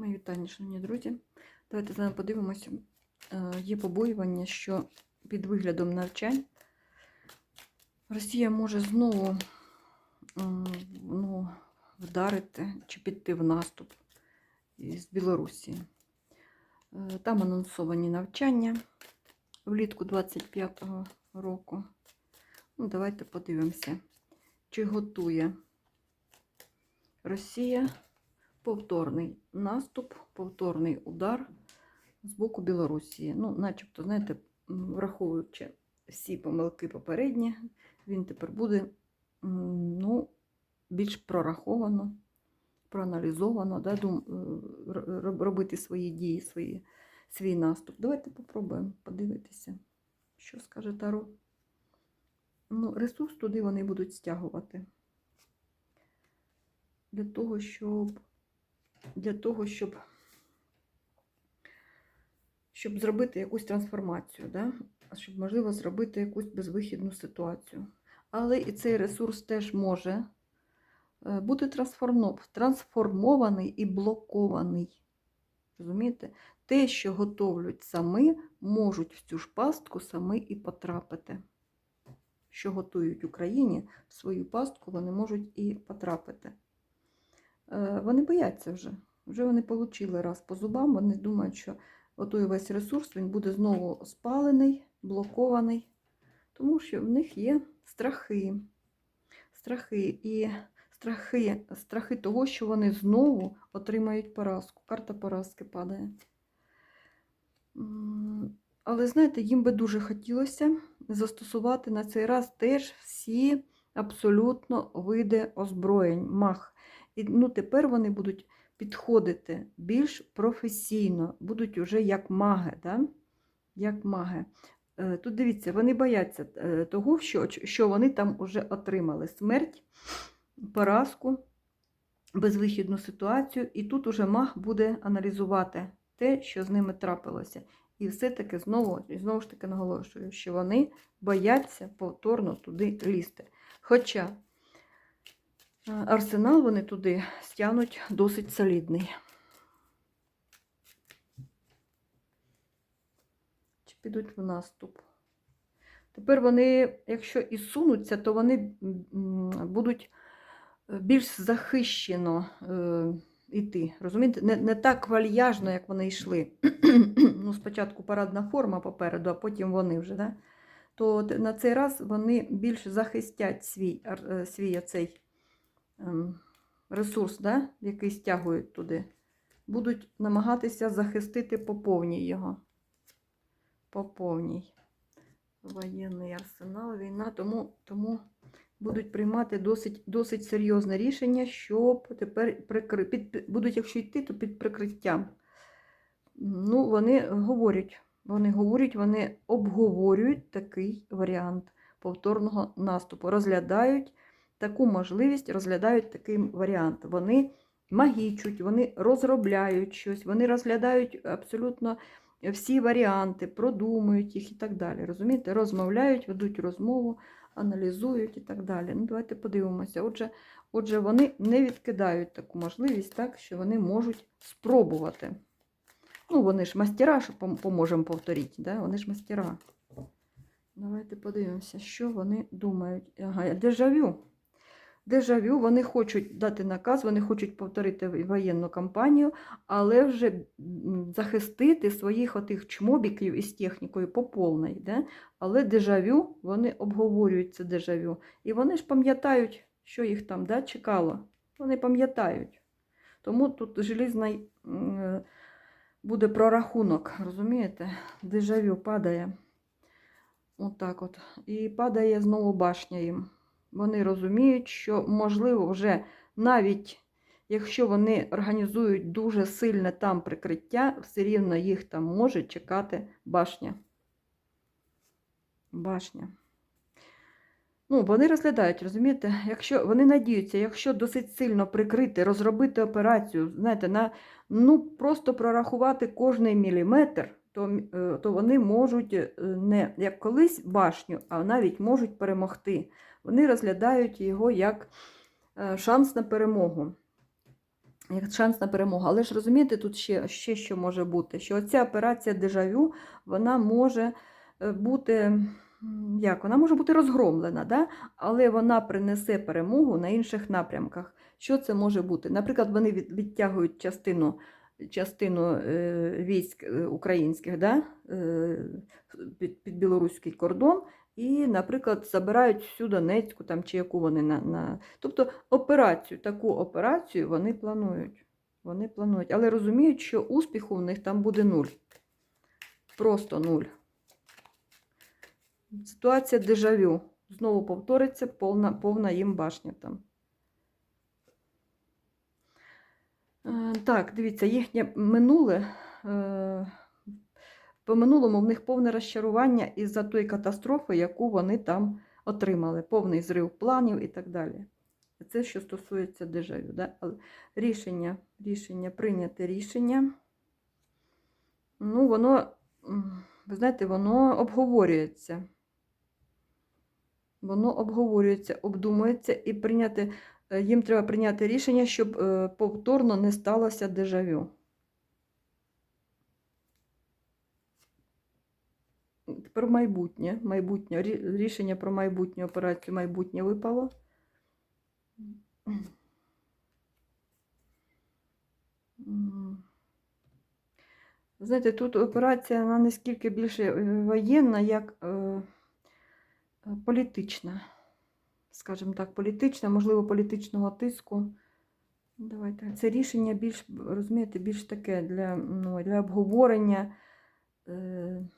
Мої вітання, шановні друзі. Давайте з вами подивимося. Е, Є побоювання, що під виглядом навчань Росія може знову ну, вдарити чи піти в наступ з Білорусі. Е, Там анонсовані навчання влітку 25-го року. Ну, давайте подивимося, чи готує Росія повторний наступ, повторний удар з боку Білорусі. Ну, начебто, знаєте, враховуючи всі помилки попередні, він тепер буде ну, більш прораховано, проаналізовано, да, дум, е, робити свої дії, свої, свій наступ. Давайте попробуємо подивитися, що скаже Таро. Ну, ресурс туди вони будуть стягувати. Для того, щоб для того, щоб, щоб зробити якусь трансформацію, да? щоб, можливо, зробити якусь безвихідну ситуацію. Але і цей ресурс теж може е, бути трансформований і блокований. Розумієте? Те, що готовлять самі, можуть в цю ж пастку самі і потрапити. Що готують Україні в свою пастку, вони можуть і потрапити. Е, Вони бояться вже. Вже вони отримали раз по зубам, вони думають, що отой весь ресурс він буде знову спалений, блокований, тому що в них є страхи. Страхи і страхи, страхи того, що вони знову отримають поразку. Карта поразки падає. Але знаєте, їм би дуже хотілося застосувати на цей раз теж всі абсолютно види озброєнь, мах. І ну, тепер вони будуть підходити більш професійно, будуть уже як маги. Да? Як маги. Е, Тут дивіться, вони бояться е, того, що, що вони там вже отримали смерть, поразку, безвихідну ситуацію, і тут уже маг буде аналізувати те, що з ними трапилося. І все-таки знову, знову ж таки наголошую, що вони бояться повторно туди лізти. Хоча арсенал вони туди стягнуть досить солідний. Чи підуть в наступ? Тепер вони, якщо і сунуться, то вони будуть е, більш захищено е, йти. Розумієте? Не, не так вальяжно, як вони йшли. ну, спочатку парадна форма попереду, а потім вони вже. Да? То на цей раз вони більш захистять свій, е, свій оцей ем, ресурс, да? який стягують туди. Будуть намагатися захистити по повній його. По повній. Воєнний арсенал, війна, тому, тому будуть приймати досить, досить серйозне рішення, щоб тепер прикри... під- будуть, якщо йти, то під прикриттям. Ну, вони говорять, вони говорять, вони обговорюють такий варіант повторного наступу. Розглядають таку можливість, розглядають такий варіант. Вони магічуть, вони розробляють щось, вони розглядають абсолютно всі варіанти, продумують їх і так далі. Розумієте, розмовляють, ведуть розмову, аналізують і так далі. Ну, давайте подивимося. Отже, отже, вони не відкидають таку можливість, так, що вони можуть спробувати. Ну, вони ж мастера, що поможемо повторити, да? вони ж мастера. Давайте подивимося, що вони думають. Ага, дежавю. Дежавю, вони хочуть дати наказ, вони хочуть повторити воєнну кампанію, але вже захистити своїх отих чмобіків із технікою по. Да? Але дежавю, вони обговорюють це дежавю. І вони ж пам'ятають, що їх там да, чекало. Вони пам'ятають. Тому тут желізний е, буде прорахунок, розумієте? Дежавю падає. Отак от. І падає знову башня їм. Вони розуміють, що, можливо, вже навіть якщо вони організують дуже сильне там прикриття, все рівно їх там може чекати башня. Башня. Ну, вони розглядають, розумієте, якщо вони надіються, якщо досить сильно прикрити, розробити операцію, знаєте, на ну просто прорахувати кожний міліметр, то, е, то вони можуть е, не як колись башню, а навіть можуть перемогти. Вони розглядають його як е, шанс на перемогу. як шанс на перемогу. Але ж розумієте, тут ще, ще що може бути, що оця операція дежавю, вона може е, бути. Як? Вона може бути розгромлена, да? але вона принесе перемогу на інших напрямках. Що це може бути? Наприклад, вони відтягують частину, частину е, військ українських да? під, під білоруський кордон, і, наприклад, забирають всю Донецьку там, чи яку вони на, на. Тобто операцію, таку операцію вони планують. Вони планують, але розуміють, що успіху в них там буде нуль. Просто нуль. Ситуація дежавю. Знову повториться повна, повна їм башня там. Е, Так, дивіться, їхнє минуле. По минулому в них повне розчарування із-за тої катастрофи, яку вони там отримали. Повний зрив планів і так далі. Це що стосується дежавю. Да? Рішення, рішення, прийняте рішення. Ну, воно, ви знаєте, воно обговорюється. Воно обговорюється, обдумується і прийняти, е, їм треба прийняти рішення, щоб е, повторно не сталося дежавю. Про майбутнє. майбутнє. Рішення про майбутню операцію майбутнє випало. Знаєте, тут операція вона не скільки більше е, воєнна, як е, політична. Скажімо так, політична, можливо, політичного тиску. Давайте. Це рішення більш, розумієте, більш таке для, ну, для обговорення. Е,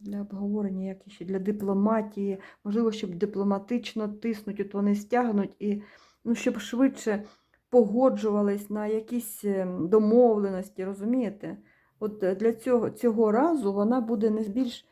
для обговорення, як ще для дипломатії, можливо, щоб дипломатично тиснуть, от вони стягнуть і ну, щоб швидше погоджувались на якісь е, домовленості, розумієте? От е, для цього, цього разу вона буде не більш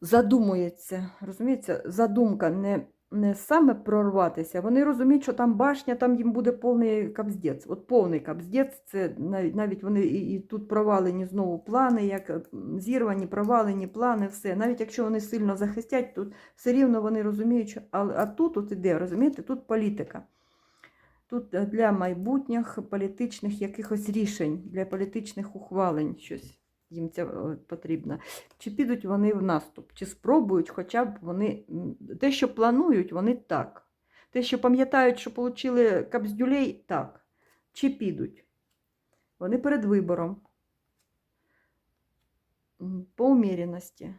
задумується, розумієте? Задумка не, не саме прорватися. Вони розуміють, що там башня, там їм буде повний капздець. От повний капздець, це навіть, навіть вони і, і тут провалені знову плани, як зірвані, провалені плани, все. Навіть якщо вони сильно захистять, тут все рівно вони розуміють, що а, а тут от іде, розумієте, тут політика. Тут е, для майбутніх політичних якихось рішень, для політичних ухвалень щось їм це потрібно. Чи підуть вони в наступ, чи спробують, хоча б вони те, що планують, вони так. Те, що пам'ятають, що отримали капздюлей, так. Чи підуть? Вони перед вибором. По уміряності.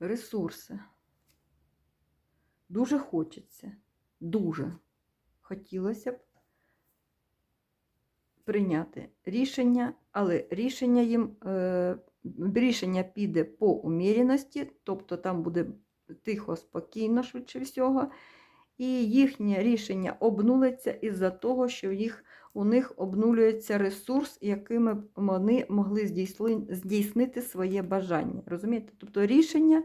Ресурси. Дуже хочеться. Дуже хотілося б прийняти рішення, але рішення їм е, рішення піде по уміряності, тобто там буде тихо, спокійно, швидше всього, і їхнє рішення обнулиться із-за того, що їх, у них обнулюється ресурс, якими вони могли здійснити своє бажання. Розумієте? Тобто рішення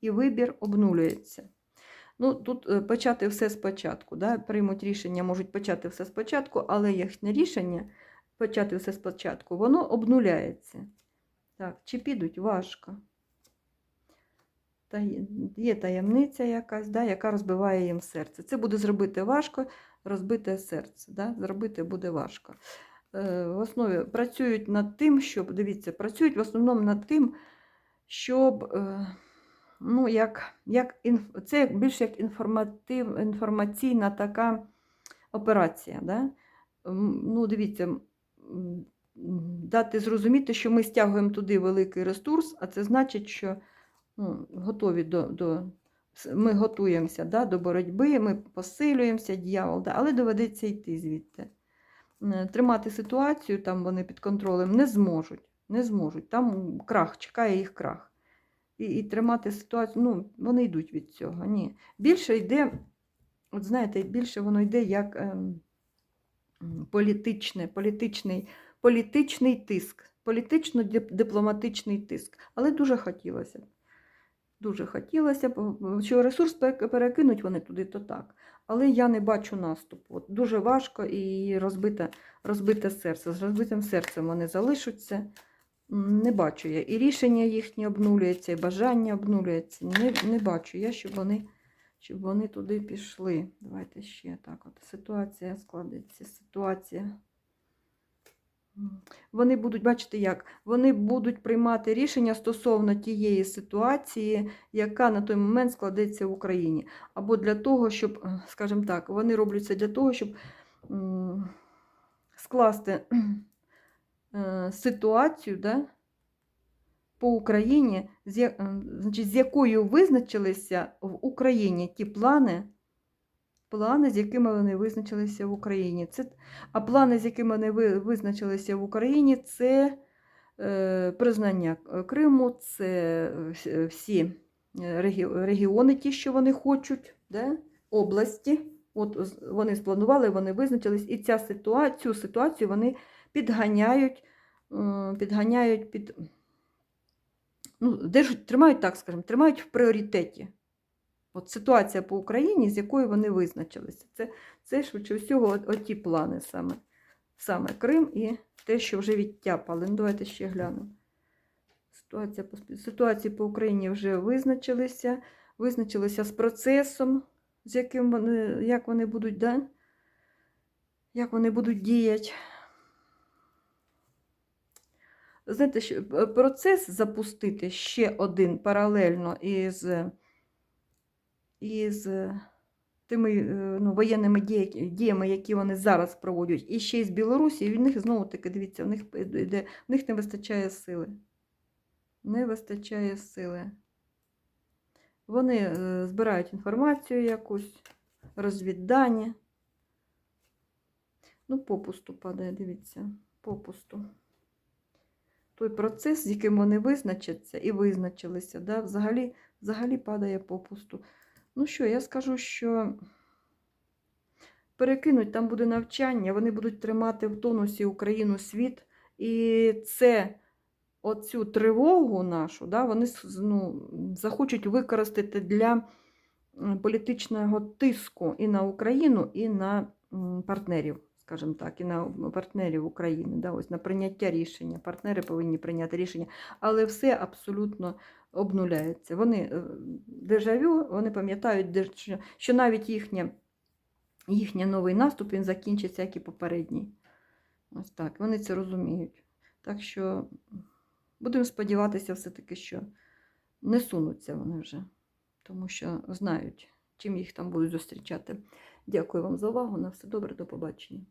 і вибір обнулюється. Ну, тут е, почати все спочатку. Да? Приймуть рішення, можуть почати все спочатку, але їхнє рішення почати все спочатку, воно обнуляється. Так, чи підуть важко. Та є- таємниця якась, да, яка розбиває їм серце. Це буде зробити важко, розбите серце. Да? Зробити буде важко. Е, В основі працюють над тим, щоб, дивіться, працюють в основному над тим, щоб. е, ну, як, як це більш як інформатив... інформаційна така операція. Да? Ну, дивіться, дати зрозуміти, що ми стягуємо туди великий ресурс, а це значить, що ну, готові до, до... ми готуємося да, до боротьби, ми посилюємося, дьявол, да, але доведеться йти звідти. Тримати ситуацію, там вони під контролем не зможуть. Не зможуть. Там крах, чекає їх крах і, і тримати ситуацію. Ну, вони йдуть від цього. Ні. Більше йде, от знаєте, більше воно йде як ем, політичне, політичний, політичний тиск, політично-дипломатичний тиск. Але дуже хотілося б. Дуже хотілося що ресурс перекинуть вони туди, то так. Але я не бачу наступу. От дуже важко і розбите, розбите серце. З розбитим серцем вони залишаться. Не бачу я. І рішення їхнє обнулюється, і бажання обнулюється. Не, не бачу я, щоб вони, щоб вони туди пішли. Давайте ще так. От ситуація складеться. Ситуація. Вони будуть, бачите, як? Вони будуть приймати рішення стосовно тієї ситуації, яка на той момент складеться в Україні. Або для того, щоб, скажімо так, вони роблять це для того, щоб скласти ситуацію да, по Україні, з, е, значить, з якою визначилися в Україні ті плани, плани, з якими вони визначилися в Україні. Це, а плани, з якими вони визначилися в Україні, це е, признання Криму, це всі е, регіони, ті, що вони хочуть, да? області. От вони спланували, вони визначились, і ця ситуацію, цю ситуацію вони підганяють, е, підганяють під. Ну, держать, тримають так, скажімо, тримають в пріоритеті. От ситуація по Україні, з якою вони визначилися. Це, це швидше всього, оті плани саме. Саме Крим і те, що вже відтяпали. Ну, давайте ще глянемо. Ситуація по, ситуації по Україні вже визначилися, визначилися з процесом, з яким вони, як вони будуть, да? як вони будуть діяти. Знаєте, е, процес запустити ще один паралельно із, із тими е, ну, воєнними діями, які вони зараз проводять, і ще й з Білорусі, і в них знову таки, дивіться, в них, в них не вистачає сили. Не вистачає сили. Вони е, збирають інформацію якусь, розвіддані. Ну, попусту падає, дивіться, попусту. Той процес, з яким вони визначаться і визначилися, да, взагалі, взагалі падає попусту. Ну що, я скажу, що перекинуть, там буде навчання, вони будуть тримати в тонусі Україну світ, і це оцю тривогу нашу, да, вони ну, захочуть використати для політичного тиску і на Україну, і на партнерів, скажімо так, і на партнерів України, да, ось на прийняття рішення. Партнери повинні прийняти рішення, але все абсолютно обнуляється. Вони е, дежавю, вони пам'ятають, що- навіть їхнє, їхній новий наступ він закінчиться, як і попередній. Ось так, вони це розуміють. Так що будемо сподіватися, все-таки, що не сунуться вони вже, тому що знають, чим їх там будуть зустрічати. Дякую вам за увагу. На все добре, до побачення.